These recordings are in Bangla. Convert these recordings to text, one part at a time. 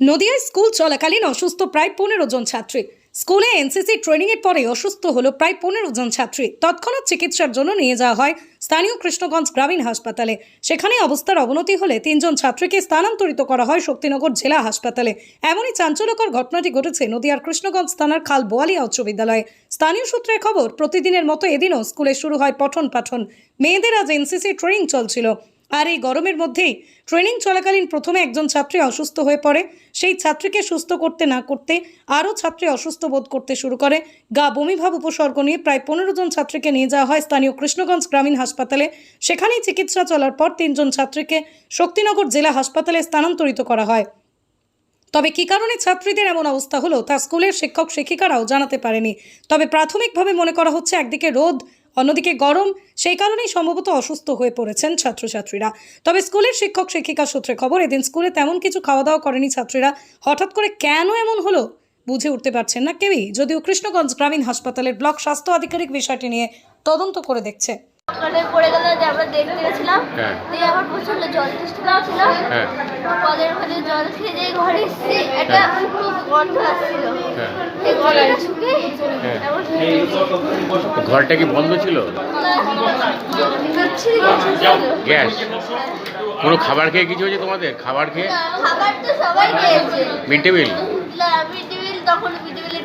নদিয়ায় স্কুল চলাকালীন অসুস্থ প্রায় পনেরো জন ছাত্রী। স্কুলে এনসিসি ট্রেনিং এর পরে অসুস্থ হলো প্রায় পনেরো জন ছাত্রী। তৎক্ষণাৎ চিকিৎসার জন্য নিয়ে যাওয়া হয় স্থানীয় কৃষ্ণগঞ্জ গ্রামীণ হাসপাতালে। সেখানে অবস্থার অবনতি হলে তিনজন ছাত্রীকে স্থানান্তরিত করা হয় শক্তিনগর জেলা হাসপাতালে। এমনই চাঞ্চল্যকর ঘটনাটি ঘটেছে নদিয়ার কৃষ্ণগঞ্জ থানার খাল বোয়ালিয়া উচ্চ বিদ্যালয়ে। স্থানীয় সূত্রের খবর, প্রতিদিনের মতো এদিনও স্কুলে শুরু হয় পঠন পাঠন। মেয়েদের আজ এনসিসি ট্রেনিং চলছিল। আর এই গরমের মধ্যেই ট্রেনিং চলাকালীন প্রথমে একজন ছাত্রী অসুস্থ হয়ে পড়ে। সেই ছাত্রীকে সুস্থ করতে না করতে আরও ছাত্রী অসুস্থ বোধ করতে শুরু করে। গা বমিভাব উপসর্গ নিয়ে প্রায় পনেরো জন ছাত্রীকে নিয়ে যাওয়া হয় স্থানীয় কৃষ্ণগঞ্জ গ্রামীণ হাসপাতালে। সেখানেই চিকিৎসা চলার পর তিনজন ছাত্রীকে শক্তিনগর জেলা হাসপাতালে স্থানান্তরিত করা হয়। তবে কী কারণে ছাত্রীদের এমন অবস্থা হলো তা স্কুলের শিক্ষক শিক্ষিকারাও জানাতে পারেনি। তবে প্রাথমিকভাবে মনে করা হচ্ছে একদিকে রোদ অন্যদিকে গরম, সেই কারণেই সম্ভবত অসুস্থ হয়ে পড়েছেন ছাত্রছাত্রীরা। তবে স্কুলের শিক্ষক, শিক্ষিকা সূত্রে খবর, এদিন স্কুলে তেমন কিছু খাওয়া দাওয়া করেনি ছাত্রীরা। হঠাৎ করে কেন এমন হলো, বুঝে উঠতে পারছেন না কেউই। যদিও কৃষ্ণগঞ্জ গ্রামীণ হাসপাতালের ব্লক স্বাস্থ্য আধিকারিক বিষয়টি নিয়ে তদন্ত করে দেখছে। সকালে পড়ে গেল যে আমরা দেখতে গেছিলাম হ্যাঁ। দিয়ে আমার প্রচণ্ড জল তেষ্টা হ্যাঁ। কলের মধ্যে জল খেয়ে যে ঘরে এসেছি একটা খুব গন্ধ আসছিল হ্যাঁ। সেই গলাটা শুকে হ্যাঁ। ঘরটা কি বন্ধ ছিল। গ্যাস কোনো খাবার খেয়ে কিছু হয়েছে তোমাদের খাবার খেয়ে না, খাবার তো সবাই খেয়েছে মিড ডে মিল না মিড ডে মিল তখন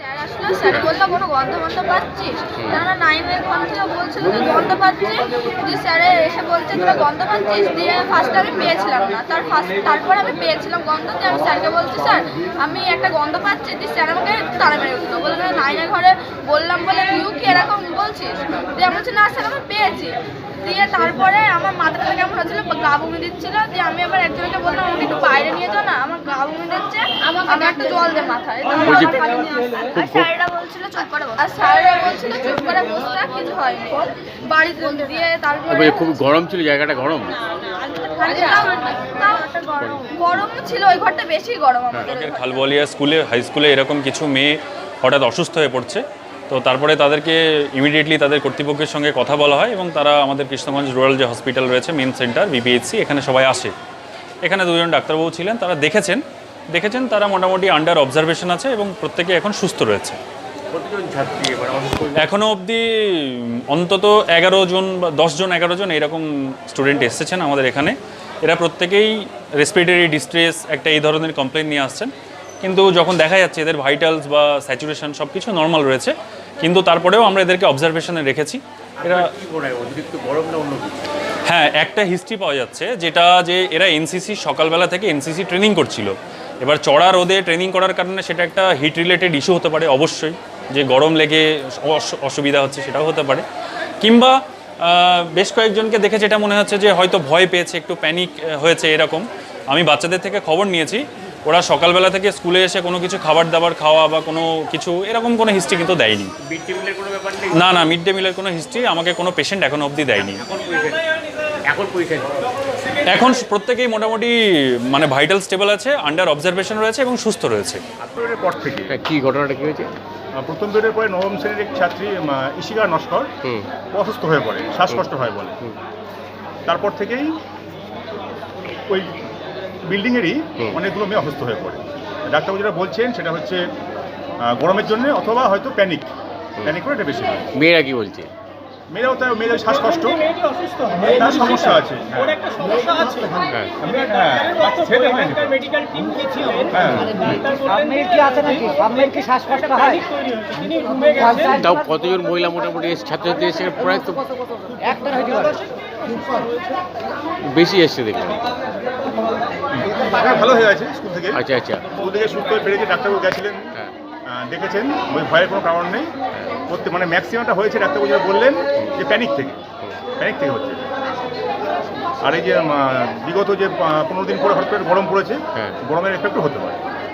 স্যার আসলো স্যার বলল কোনো গন্ধ পাচ্ছিস? তারা বলছিল যে গন্ধ দিয়ে স্যারে এসে বলছে তোরা গন্ধ পাচ্ছিস? দিয়ে ফার্স্টে আমি পেয়েছিলাম না। তার ফার্স্ট তারপর আমি পেয়েছিলাম গন্ধ দিয়ে আমি স্যারকে বলছি স্যার আমি একটা গন্ধ পাচ্ছি? দিয়ে স্যার আমাকে তাড়া মেরে উঠল বলল নাইনের ঘরে বললাম বলে তুইও কি এরকম বলছিস? দিয়ে আমি বলছি না স্যার আমি পেয়েছি। দিয়ে তারপরে আমার মাথাটা কেমন হচ্ছিল গা বমি দিচ্ছিল। দিয়ে আমি আবার একজনকে বললাম আমাকে একটু বাইরে নিয়ে যাও না আমার গা বমি দিচ্ছে আমি একটু জল দে মাথায়। তো বলছি, আমার পানি নিয়ে আসলো। আর স্যাররা বলছিল চুপ করে বস। আর স্যাররা বলছিল চুপ করে বসতে আর কিছু হয়নি। বাড়িতে দিয়ে তারপরে খুব গরম ছিল জায়গাটা গরম? তাও গরম গরম ছিল ওই ঘরটা বেশি গরম আমাদের খালবলিয়া স্কুলে হাই স্কুলে এরকম কিছু মেয়ে হঠাৎ অসুস্থ হয়ে পড়ছে। তো তারপরে তাদেরকে ইমিডিয়েটলি তাদের কর্তৃপক্ষের সঙ্গে কথা বলা হয় এবং তারা আমাদের কৃষ্ণগঞ্জ রুরাল যে হসপিটাল রয়েছে মেন সেন্টার বিপিএইচসি এখানে সবাই আসে। এখানে দুজন ডাক্তারবাবু ছিলেন তারা দেখেছেন দেখেছেন তারা মোটামুটি আন্ডার অবজারভেশন আছে এবং প্রত্যেকে এখন সুস্থ রয়েছে। হয়েছে? এখনও অবধি অন্তত এগারো জন বা দশ জন এগারো জন এইরকম স্টুডেন্ট এসেছেন আমাদের এখানে। এরা প্রত্যেকেই রেসপিরেটরি ডিস্ট্রেস একটা এই ধরনের কমপ্লেন নিয়ে আসছেন। কিন্তু যখন দেখা যাচ্ছে এদের ভাইটালস বা স্যাচুরেশন সব কিছু নর্মাল রয়েছে কিন্তু তারপরেও আমরা এদেরকে অবজারভেশনে রেখেছি। এরা কি মনে অতিরিক্ত গরম না অন্য হ্যাঁ একটা হিস্ট্রি পাওয়া যাচ্ছে যেটা যে এরা এনসিসি সকালবেলা থেকে এনসিসি ট্রেনিং করছিল। এবার চড়া রোদে ট্রেনিং করার কারণে সেটা একটা হিট রিলেটেড ইস্যু হতে পারে, অবশ্যই। যে গরম লেগে অস- অসুবিধা হচ্ছে সেটাও হতে পারে। কিংবা বেশ কয়েকজনকে দেখে যেটা মনে হচ্ছে যে হয়তো ভয় পেয়েছে, একটু প্যানিক হয়েছে এরকম। আমি বাচ্চাদের থেকে খবর নিয়েছি। ওরা সকালবেলা থেকে স্কুলে এসে কোনো কিছু খাবার দাবার খাওয়া বা কোনো কিছু, এরকম কোনো হিস্ট্রি কিন্তু দেয়নি। না না মিড ডে মিলের কোনো হিস্ট্রি আমাকে কোনো পেশেন্ট এখনও অবধি দেয়নি। এখন এখন প্রত্যেকেই মোটামুটি মানে ভাইটাল স্টেবল আছে আন্ডার অবজারভেশন রয়েছে এবং সুস্থ রয়েছে। পর থেকে। কি ঘটনাটা কি হয়েছে? প্রথম পিরিয়ডের পরে নবম শ্রেণির এক ছাত্রী ইশিকা নস্কর অসুস্থ হয়ে পড়ে শ্বাসকষ্ট হয় বলে তারপর থেকেই ওই বিল্ডিংয়েরই অনেকগুলো মেয়ে অসুস্থ হয়ে পড়ে। ডাক্তারবাবু যেটা বলছেন সেটা হচ্ছে গরমের জন্য অথবা হয়তো প্যানিক প্যানিক করে এটা বেশি হয়। মেয়েরা কি বলছে? মেয়েরাও তার মেয়েদের শ্বাসকষ্ট। তার সমস্যা আছে। ওর একটা সমস্যা আছে। হ্যাঁ। হ্যাঁ। হ্যাঁ। হয়? তাও কতজন মহিলা মোটামুটি এসে- ছাত্রছাত্রী এসে প্রায় তো বেশি এসছে দেখলাম। ভালো হয়ে গেছে স্কুল থেকে। আচ্ছা আচ্ছা। স্কুল থেকে সুস্থ হয়ে ফিরেছে ডাক্তারবাবু গেছিলেন। হ্যাঁ। দেখেছেন ওই ভয়ের কোনো কারণ নেই। মানে ম্যাক্সিমামটা হয়েছে ডাক্তারবাবু বললেন। যে প্যানিক থেকে। প্যানিক থেকে হচ্ছে। আর এই যে বিগত যে পনেরো দিন পরে হঠাৎ করে গরম পড়েছে হ্যাঁ। গরমের এফেক্টও হতে পারে।